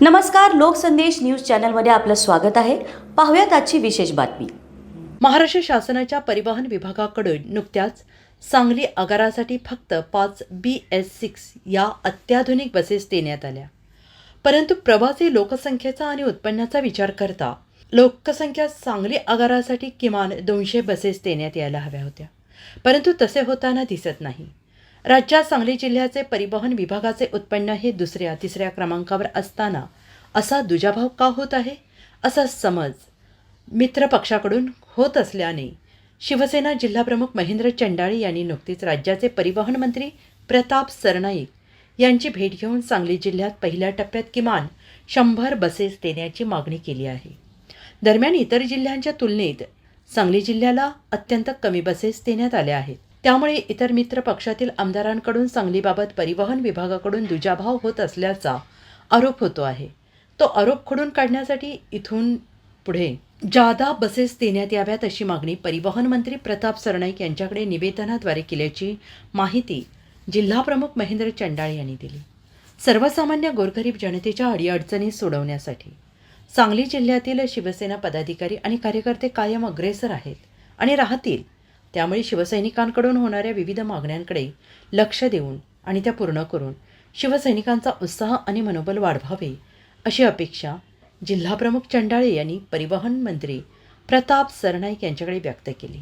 नमस्कार लोकसंदेश न्यूज चॅनलमध्ये आपलं स्वागत आहे. पाहूयात आजची विशेष बातमी. महाराष्ट्र शासनाच्या परिवहन विभागाकडून नुकत्याच सांगली आगारासाठी फक्त पाच बी एस सिक्स या अत्याधुनिक बसेस देण्यात आल्या. परंतु प्रवासी लोकसंख्येचा आणि उत्पन्नाचा विचार करता लोकसंख्या सांगली आगारासाठी किमान दोनशे बसेस देण्यात यायला हव्या होत्या. परंतु तसे होताना दिसत नाही. राज्यात सांगली जिल्ह्याचे परिवहन विभागाचे उत्पन्न हे दुसऱ्या तिसऱ्या क्रमांकावर असताना असा दुजाभाव का होत आहे? असा समज मित्र पक्षाकडून होत असल्याने शिवसेना जिल्हाप्रमुख महेंद्र चंडाळी यांनी नुकतीच राज्याचे परिवहन मंत्री प्रताप सरनाईक यांची भेट घेऊन सांगली जिल्ह्यात पहिल्या टप्प्यात किमान शंभर बसेस देण्याची मागणी केली आहे. दरम्यान इतर जिल्ह्यांच्या तुलनेत सांगली जिल्ह्याला अत्यंत कमी बसेस देण्यात आल्या आहेत. त्यामुळे इतर मित्र पक्षातील आमदारांकडून सांगलीबाबत परिवहन विभागाकडून दुजाभाव होत असल्याचा आरोप होतो आहे. तो आरोप खोडून काढण्यासाठी इथून पुढे जादा बसेस देण्यात याव्यात अशी मागणी परिवहन मंत्री प्रताप सरनाईक यांच्याकडे निवेदनाद्वारे केल्याची माहिती जिल्हाप्रमुख महेंद्र चंडाळ यांनी दिली. सर्वसामान्य गोरगरीब जनतेच्या अडीअडचणी सोडवण्यासाठी सांगली जिल्ह्यातील शिवसेना पदाधिकारी आणि कार्यकर्ते कायम अग्रेसर आहेत आणि राहतील त्यामुळे शिवसैनिकांकडून होणाऱ्या विविध मागण्यांकडे लक्ष देऊन आणि त्या पूर्ण करून शिवसैनिकांचा उत्साह आणि मनोबल वाढवावे अशी अपेक्षा जिल्हाप्रमुख चंडाळे यांनी परिवहन मंत्री प्रताप सरनाईक यांच्याकडे व्यक्त केली.